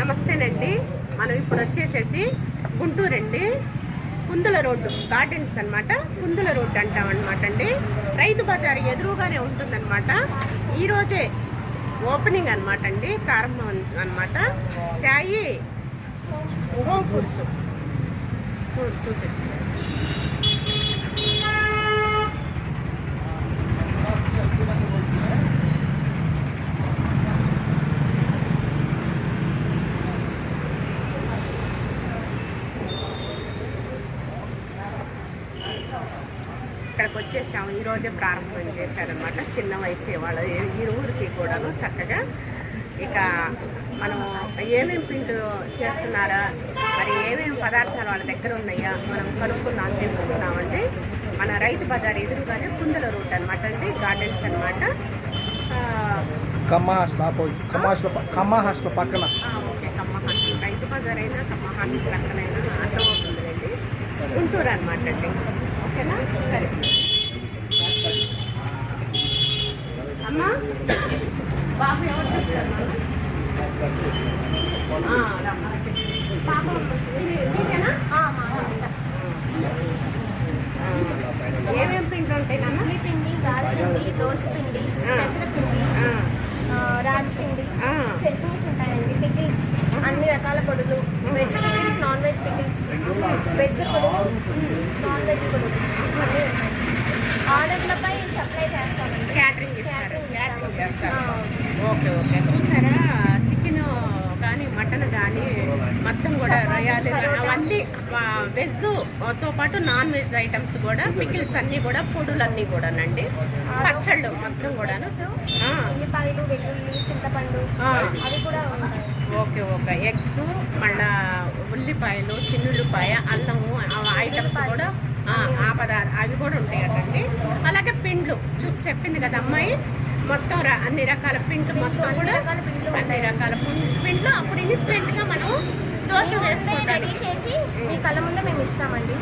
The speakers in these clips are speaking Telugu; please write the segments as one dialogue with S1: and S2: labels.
S1: నమస్తేనండి. మనం ఇప్పుడు వచ్చేసేసి గుంటూరు అండి. కుందుల రోడ్డు గార్డెన్స్ అనమాట కుందుల రోడ్డు అంటాం అనమాట అండి. రైతు బజార్ ఎదురుగానే ఉంటుందన్నమాట. ఈరోజే ఓపెనింగ్ అనమాట అండి ప్రారంభం అనమాట సాయి హోమ్ ఫుడ్స్ చూపించు. ఇక్కడికి వచ్చేసాము ఈ రోజే ప్రారంభం చేశారనమాట చిన్న వయసు వాళ్ళు. ఈ ఊరికి కూడాను చక్కగా ఇక మనం ఏమేమి పిండి చేస్తున్నారా? మరి ఏమేమి పదార్థాలు వాళ్ళ దగ్గర ఉన్నాయా? మనం కనుక్కుందాం తెలుసుకున్నామండి మన రైతు బజార్ ఎదురుగానే కుందల రూట్ అనమాట అండి గార్డెన్స్ అనమాట
S2: Kamma hostel opposite. Kamma hostel ప- కమ్మ హాస్టల్ పక్కన
S1: ఓకే. కమ్మ హాస్టల్ రైతు బజార్ అయినా కమ్మ హాస్టల్ పక్కనైనా అర్థమవుతుందండి గుంటూరు అనమాట అండి. ఓకేనా? సరే. అమ్మా బాబు ఎవరు చెప్తారు పాప ఏమేం పిండి ఉంటాయి నాన్న
S3: ఇడ్లీ పిండి గారె పిండి దోశ పిండి పెసరపిండి రాగి పిండి చట్నీస్ ఉంటాయండి పికిల్స్ అన్ని రకాల పొడులు veg pickles non veg pickles veg పొడులు నాన్ వెజ్ పొడులు ఆర్డర్లపై సప్లై చేస్తామండి
S1: క్యాటరింగ్ ఇస్తారు క్యాటరింగ్ చేస్తారు
S3: ఆ.
S1: Okay okay. చూసారా చికెన్ కానీ మటన్ కానీ మొత్తం కూడా రొయ్యలు కానీ అవన్నీ వెజ్తో పాటు నాన్ వెజ్ ఐటమ్స్ కూడా పికిల్స్ అన్నీ కూడా పొడులు అన్నీ కూడానండి పచ్చళ్ళు మొత్తం కూడాను.
S3: చింతపండు. అవి కూడా ఉంటాయి.
S1: Okay okay. ఎగ్స్ మళ్ళా ఉల్లిపాయలు చిన్నుల్లిపాయ అల్లము ఆ ఐటమ్స్ కూడా ఆ, పదార్థ అవి కూడా ఉంటాయటండి. అలాగే పిండ్లు. చూ చెప్పింది కదా అమ్మాయి మొత్తం అన్ని రకాల పిండ్లు మొత్తం కూడా అన్ని రకాల పిం- పిండ్లు అప్పుడు ఇన్స్టెంట్గా మనం దోశ
S3: రెడీ చేసి మీ కళ్ళ ముందే మేము ఇస్తామండి.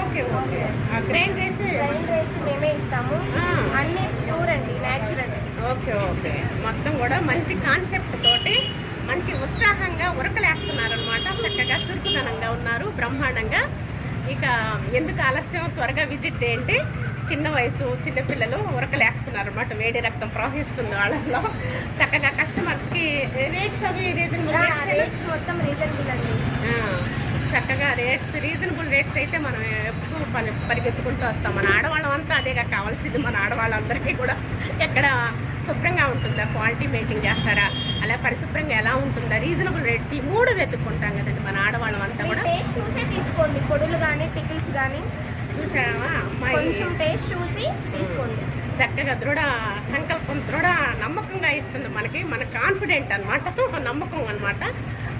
S1: Okay okay. Grind rice
S3: grind rice మేమే ఇస్తాము. అన్ని ప్యూర్ అండి న్యాచురల్.
S1: Okay okay. మొత్తం కూడా మంచి కాన్సెప్ట్ తోటి మంచి ఉత్సాహంగా ఉరకలేస్తున్నారనమాట చక్కగా చురుకుదనంగా ఉన్నారు బ్రహ్మాండంగా. ఇక ఎందుకు ఆలస్యం? త్వరగా విజిట్ చేయండి. చిన్న వయసు చిన్నపిల్లలు ఉరకలేస్తున్నారు అనమాట వేడి రక్తం ప్రవహిస్తుంది వాళ్ళలో చక్కగా కస్టమర్స్కి రేట్స్ అవి రీజనబుల్
S3: రేట్స్ మొత్తం రీజనబుల్ అండి.
S1: చక్కగా రేట్స్ రీజనబుల్ రేట్స్ అయితే మనం ఎప్పుడు పరి పరిగెత్తుకుంటూ వస్తాం. మన ఆడవాళ్ళం అంతా అదేగా కావాల్సింది మన ఆడవాళ్ళందరికీ కూడా ఎక్కడ శుభ్రంగా ఉంటుందా? క్వాలిటీ మెయింటైన్ చేస్తారా? అలా పరిశుభ్రంగా ఎలా ఉంటుందా? రీజనబుల్ రేట్స్ ఈ మూడు వెతుక్కుంటాం కదండి మన ఆడవాళ్ళం అంతా కూడా.
S3: టేస్ట్ చూసే తీసుకోండి. పొడులు కానీ పికిల్స్ కానీ
S1: చూసావా?
S3: కొంచెం టేస్ట్ చూసి తీసుకోండి.
S1: చక్కగా దృఢ సంకల్పం దృఢ నమ్మకంగా ఇస్తుంది మనకి. మన కాన్ఫిడెంట్ అనమాట నమ్మకం అన్నమాట.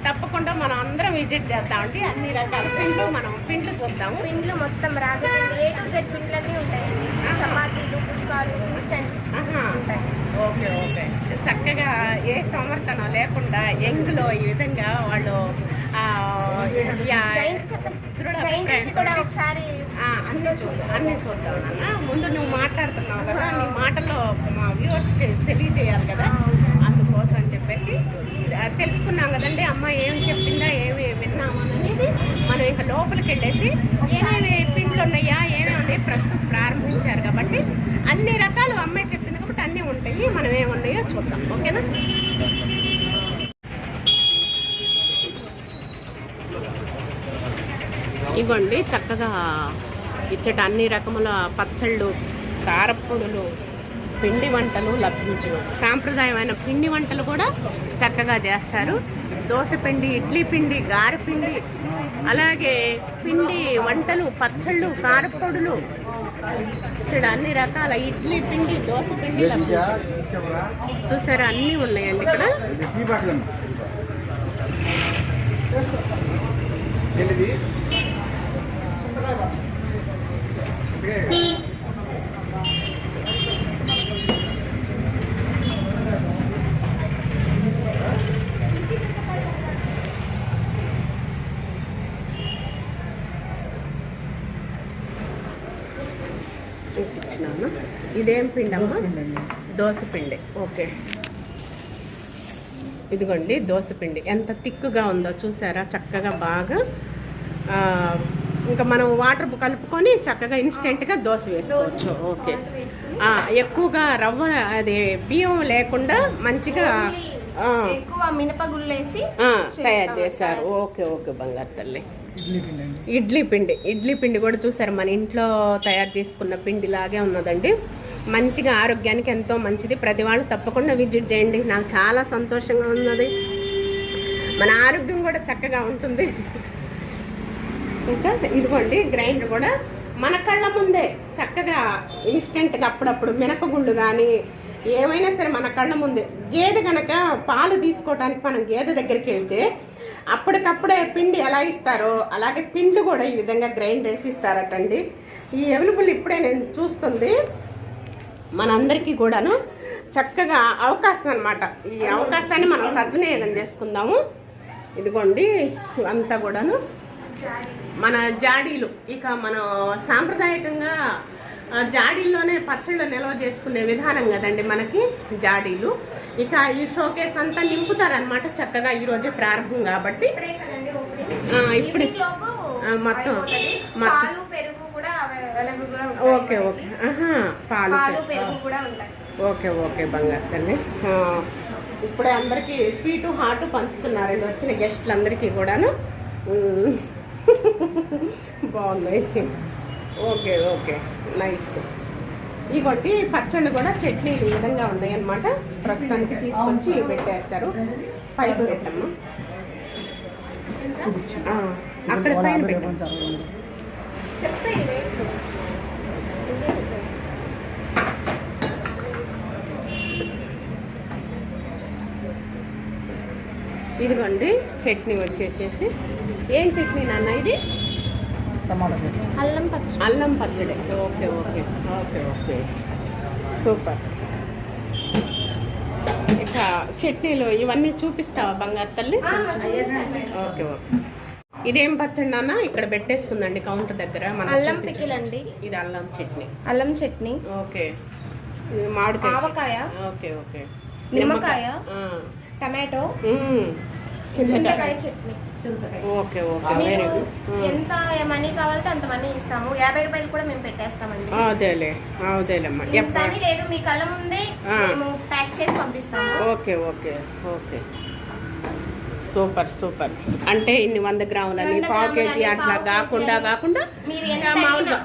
S1: తప్పకుండా మనం అందరం విజిట్ చేద్దామండి. అన్ని రకాల పిండ్లు మనం పిండ్లు చూద్దాము.
S3: పిండ్లు మొత్తం పిండి ఏ టు జెడ్ పిండ్లన్నీ ఉంటాయండి. చపాతీలు పుష్పాలు ఇన్స్టెంట్
S1: ఆహా.
S3: ఉంటాయి.
S1: Okay okay. చక్కగా ఏ సమర్థనం లేకుండా యంగ్లో ఈ విధంగా వాళ్ళు దృఢ
S3: ఒకసారి
S1: అన్నీ చూద్దాం అన్నీ చూద్దాం నాన్న. ముందు నువ్వు మాట్లాడుతున్నావు కదా నీ మాటల్లో మా వ్యూవర్స్కి తెలియజేయాలి కదా. అందుకోసం అని చెప్పేసి తెలుసుకున్నాం కదండి అమ్మ ఏం చెప్పిందా ఏమి విన్నామనేది మనం ఇంకా లోపలికి వెళ్ళేసి ఏమేమి పిండ్లు ఉన్నాయా ఏమేమి ఉన్నాయి ప్రస్తుతం ప్రారంభించారు కాబట్టి అన్ని రకాలు అమ్మాయి చెప్పింది కాబట్టి అన్నీ ఉంటాయి మనం ఏమున్నాయో చూద్దాం. ఓకేనా? ఇవ్వండి చక్కగా ఇచ్చట అన్ని రకముల పచ్చళ్ళు కారప్పొడులు పిండి వంటలు లభించు సాంప్రదాయమైన పిండి వంటలు కూడా చక్కగా చేస్తారు. దోశ పిండి ఇడ్లీ పిండి గారెపిండి అలాగే పిండి వంటలు పచ్చళ్ళు కారప్పొడులు ఇక్కడ అన్ని రకాల ఇడ్లీ పిండి దోశ పిండి చూసారా అన్నీ ఉన్నాయండి ఇక్కడ. చూపించినాను? ఇదేం పిండి అమ్మా దోశ పిండి. ఓకే. ఇదిగోండి దోశ పిండి. ఎంత తిక్కుగా ఉందో చూసారా? చక్కగా బాగా ఆ, ఇంకా మనం వాటర్ కలుపుకొని చక్కగా ఇన్స్టెంట్గా దోశ వేసుకోవచ్చు. ఓకే. ఆ, ఎక్కువగా రవ్వ అది బియ్యం లేకుండా మంచిగా ఆ,
S3: ఎక్కువ మినపగుళ్ళు వేసి
S1: ఆ, తయారు చేశారు. ఓకే ఓకే బంగారు తల్లి.
S2: ఇడ్లీ పిండి అండి.
S1: ఇడ్లీ పిండి. ఇడ్లీ పిండి కూడా చూసారు మన ఇంట్లో తయారు చేసుకున్న పిండి లాగే ఉన్నదండి. మంచిగా ఆరోగ్యానికి ఎంతో మంచిది. ప్రతి వాళ్ళు తప్పకుండా విజిట్ చేయండి. నాకు చాలా సంతోషంగా ఉన్నది. మన ఆరోగ్యం కూడా చక్కగా ఉంటుంది. ఇంకా ఇదిగోండి గ్రైండర్ కూడా మన కళ్ళ ముందే చక్కగా ఇన్స్టెంట్గా అప్పుడప్పుడు మినపగుళ్ళు కానీ ఏమైనా సరే మన కళ్ళ ముందే. గేదె కనుక పాలు తీసుకోవడానికి మనం గేదె దగ్గరికి వెళ్తే అప్పటికప్పుడే పిండి ఎలా ఇస్తారో అలాగే పిండి కూడా ఈ విధంగా గ్రైండ్ వేసి ఇస్తారటండి. ఈ అవైలబుల్ ఇప్పుడే నేను చూస్తుంది. మనందరికీ కూడాను చక్కగా అవకాశం అనమాట ఈ అవకాశాన్ని మనం సద్వినియోగం చేసుకుందాము. ఇదిగోండి అంతా కూడాను మన జాడీలు. ఇక మనం సాంప్రదాయకంగా జాడీల్లోనే పచ్చళ్ళు నిల్వ చేసుకునే విధానం కదండి మనకి జాడీలు. ఇక ఈ షోకేస్ అంతా నింపుతారనమాట చక్కగా ఈరోజే ప్రారంభం కాబట్టి.
S3: ఇప్పుడే
S1: మొత్తం. మొత్తం. Okay okay. పాలు ఓకే ఓకే బంగారు తల్లి. ఇప్పుడే అందరికీ స్వీటు హాట్ పంచుతున్నారండి వచ్చిన గెస్ట్లందరికీ కూడాను. ఉమ్. బాగున్నాయి ఓకే ఓకే. నైస్. ఇగోటి పచ్చళ్ళు కూడా చట్నీలు ఈ విధంగా ఉన్నాయి అనమాట ప్రస్తుతానికి తీసుకొచ్చి పెట్టేస్తారు. పైకి పెట్టమ్మా. అక్కడ పైన
S2: యాభై
S1: ఇదిగోండి చట్నీ వచ్చేసేసి. ఏం చట్నీ నాన్న ఇది?
S2: టమాటా చట్నీ.
S3: అల్లం పచ్చి
S1: అల్లం పచ్చడి. Okay okay okay okay. Super. ఇక చట్నీలు ఇవన్నీ చూపిస్తావా బంగారు తల్లి? Okay okay. ఇదేం పచ్చడి నాన్న? ఇక్కడ పెట్టేసుకుందండి కౌంటర్ దగ్గర మనం
S3: అల్లం. పికిల్ అండి
S1: ఇది అల్లం చట్నీ.
S3: అల్లం చట్నీ.
S1: ఓకే. ఇది మామిడికాయ.
S3: ఆవకాయ.
S1: Okay okay.
S3: నిమ్మకాయ. టమాటో. చింతకాయ. చట్నీ.
S1: Okay okay.
S3: ఎంత మనీ కావాలంటే అంత మనీ ఇస్తాము. యాభై రూపాయలు కూడా మేము పెట్టేస్తామండి.
S1: అదేలే. అదేలేమ్మా.
S3: అని లేదు. మీ కళ్ళ ముందే. మేము ప్యాక్ చేసి పంపిస్తాము.
S1: Okay okay okay. Super super. అంటే ఇన్ని వంద గ్రాములని పావు కేజీ అట్లా కాకుండా కాకుండా మామూలుగా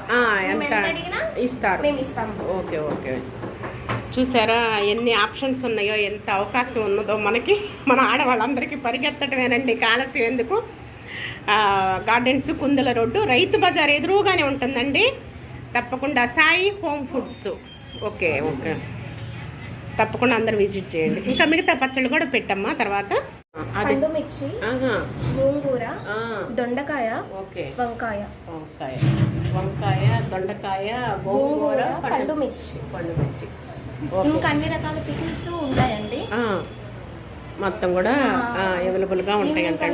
S1: ఎంత ఇస్తారు. Okay okay. చూసారా? ఎన్ని ఆప్షన్స్ ఉన్నాయో ఎంత అవకాశం ఉన్నదో మనకి. మన ఆడవాళ్ళందరికీ పరిగెత్తటమేనండి కాలస్యం ఎందుకు? ఆ, గార్డెన్స్ కుందల రోడ్డు రైతు బజార్ ఎదురుగానే ఉంటుందండి. తప్పకుండా Sai Home Foods. Okay okay. తప్పకుండా అందరు విజిట్ చేయండి. ఇంకా మిగతా పచ్చళ్ళు కూడా పెట్టమ్మా తర్వాత.
S3: పండు మిర్చి
S1: ఆహా.
S3: గోంగూర
S1: ఆ,
S3: దొండకాయ
S1: ఓకే.
S3: వంకాయ.
S1: వంకాయ. వంకాయ దొండకాయ గోంగూర పండు
S3: మిర్చి.
S1: పండు మిర్చి.
S3: ఇంకా అన్ని రకాల పికిల్స్
S1: ఆ, మొత్తం కూడా అవైలబుల్గా ఉంటాయి అంటే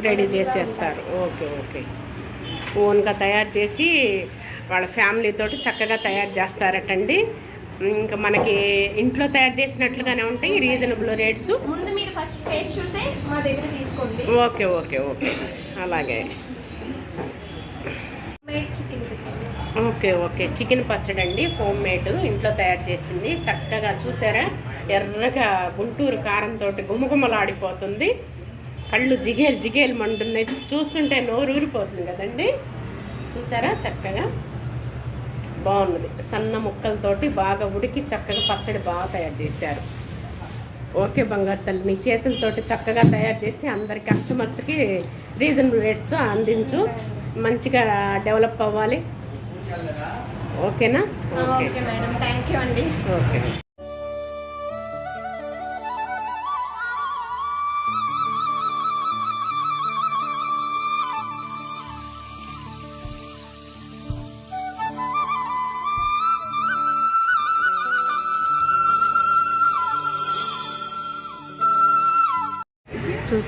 S1: రెడీ చేసేస్తారు. Okay okay. ఓన్గా తయారు చేసి వాళ్ళ ఫ్యామిలీ తోటి చక్కగా తయారు చేస్తారటండి. ఇంకా మనకి ఇంట్లో తయారు చేసినట్లుగానే ఉంటాయి రీజనబుల్ రేట్స్.
S3: ముందు మీరు ఫస్ట్ టేస్ట్ చూసే మా దగ్గర తీసుకోండి.
S1: Okay okay okay. అలాగే. Okay okay. చికెన్ పచ్చడి అండి హోమ్ మేడ్ ఇంట్లో తయారు చేసింది. చక్కగా చూసారా? ఎర్రగా గుంటూరు కారంతో గుమగుమలాడిపోతుంది. కళ్ళు జిగేలు జిగేలు మండున్నాయి. చూస్తుంటే నోరు ఊరిపోతుంది కదండి. చూసారా? చక్కగా బాగున్నది సన్న ముక్కలతోటి బాగా ఉడికి చక్కగా పచ్చడి బాగా తయారు చేశారు. ఓకే బంగారు తల్లి నీ చేతులతోటి చక్కగా తయారు చేసి అందరి కస్టమర్స్కి రీజనబుల్ రేట్స్ అందించు. మంచిగా డెవలప్ అవ్వాలి. ఓకేనా? Okay
S3: madam. థ్యాంక్ యూ అండి.
S1: ఓకే.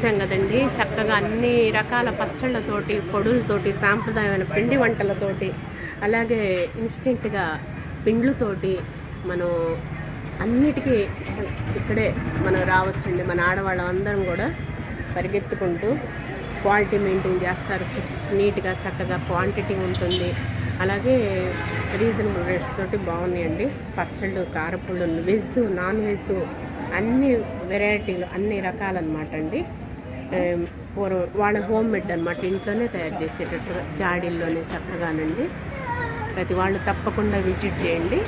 S1: చూసాం కదండి. చక్కగా అన్ని రకాల పచ్చళ్ళతోటి పొడులతోటి సాంప్రదాయమైన పిండి వంటలతోటి అలాగే ఇన్స్టెంట్గా పిండ్లతోటి మనం అన్నిటికీ ఇక్కడే మనం రావచ్చండి. మన ఆడవాళ్ళం అందరం కూడా పరిగెత్తుకుంటూ క్వాలిటీ మెయింటైన్ చేస్తారు. నీట్గా చక్కగా క్వాంటిటీ ఉంటుంది. అలాగే రీజనబుల్ రేట్స్ తోటి బాగున్నాయండి. పచ్చళ్ళు కారపుళ్ళు వెజ్ నాన్ వెజ్ అన్ని వెరైటీలు అన్ని రకాలన్నమాట అండి. పూర్వం వాళ్ళ హోమ్ మేడ్ అనమాట ఇంట్లోనే తయారు చేసేటట్టుగా జాడీల్లోనే చక్కగానండి ప్రతి వాళ్ళు తప్పకుండా విజిట్ చేయండి.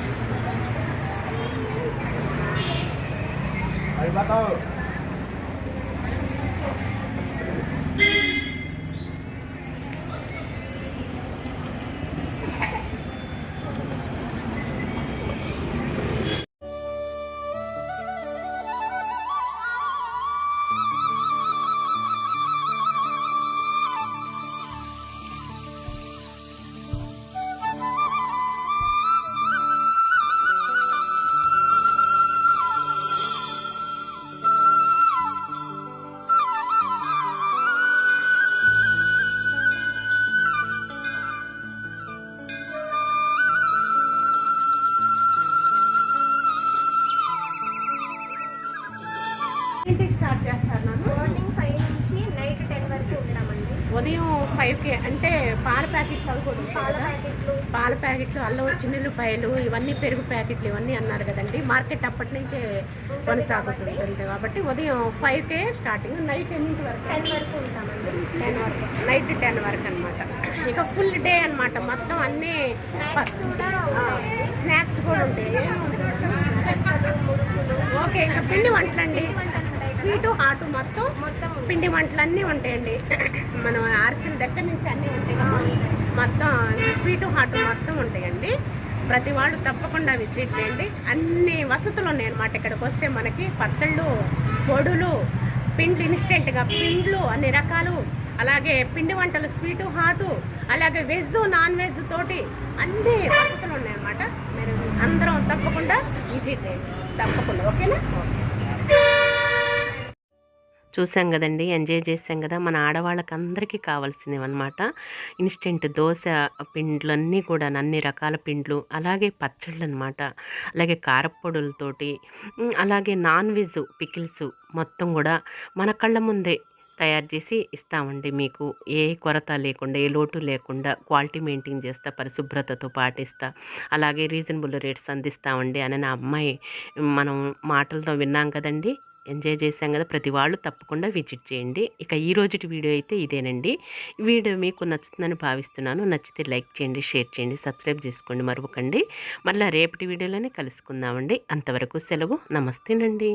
S1: ఉదయం ఫైవ్కి అంటే పాల ప్యాకెట్లు అవి కూడా ఉంటాయి
S3: పాల? ప్యాకెట్లు.
S1: పాల ప్యాకెట్లు అల్లం చిన్నులపాయలు ఇవన్నీ పెరుగు ప్యాకెట్లు ఇవన్నీ అన్నారు కదండి. మార్కెట్ అప్పటి నుంచే కొనసాగుతుంటుంది కాబట్టి. ఉదయం ఫైవ్కే స్టార్టింగ్ నైట్ ఎనిమిది వరకు.
S3: టెన్ వరకు ఉంటామండి.
S1: టెన్ వరకు. నైట్ టెన్ వరకు అనమాట ఇక ఫుల్ డే అన్నమాట. మొత్తం అన్నీ
S3: స్నాక్స్ కూడా ఉంటాయండి
S1: స్నాక్స్ కూడా ఉంటాయి. ఓకే ఇంకా పిండి వంటలండి. స్వీటు హాటు మొత్తం
S3: మొత్తం
S1: పిండి వంటలు అన్నీ ఉంటాయండి. మనం అరిసెల దగ్గర నుంచి అన్నీ ఉంటాయి మొత్తం స్వీట్ హాట్ మొత్తం ఉంటాయండి. ప్రతి వాళ్ళు తప్పకుండా విజిట్ చేయండి. అన్ని వసతులు ఉన్నాయి అనమాట ఇక్కడికి వస్తే మనకి పచ్చళ్ళు పొడులు పిండి ఇన్స్టెంట్గా పిండ్లు అన్ని రకాలు. అలాగే పిండి వంటలు స్వీటు హాటు అలాగే వెజ్ నాన్ వెజ్ తోటి అన్ని వసతులు ఉన్నాయన్నమాట. మీరు అందరం తప్పకుండా విజిట్ చేయండి. తప్పకుండా. ఓకేనా? చూసాం కదండి ఎంజాయ్ చేసాం కదా. మన ఆడవాళ్ళకి అందరికీ కావాల్సినవి అనమాట ఇన్స్టెంట్ దోశ పిండ్లు అన్నీ కూడా అన్ని రకాల పిండ్లు అలాగే పచ్చళ్ళు అనమాట అలాగే కారప్పొడులతోటి అలాగే నాన్ వెజ్ పికిల్స్ మొత్తం కూడా మన కళ్ళ ముందే తయారు చేసి ఇస్తామండి మీకు. ఏ కొరత లేకుండా ఏ లోటు లేకుండా క్వాలిటీ మెయింటైన్ చేస్తా పరిశుభ్రతతో పాటిస్తా అలాగే రీజనబుల్ రేట్స్ అందిస్తామండి అని నా అమ్మాయి మనం మాటలతో విన్నాం కదండి. ఎంజాయ్ చేశాం కదా ప్రతి వాళ్ళు తప్పకుండా విజిట్ చేయండి. ఇక ఈ రోజుటి వీడియో అయితే ఇదేనండి. ఈ వీడియో మీకు నచ్చుతుందని భావిస్తున్నాను. నచ్చితే లైక్ చేయండి షేర్ చేయండి సబ్స్క్రైబ్ చేసుకోండి మరొకండి మళ్ళీ రేపటి వీడియోలోనే కలుసుకుందామండి. అంతవరకు సెలవు. నమస్తేనండి.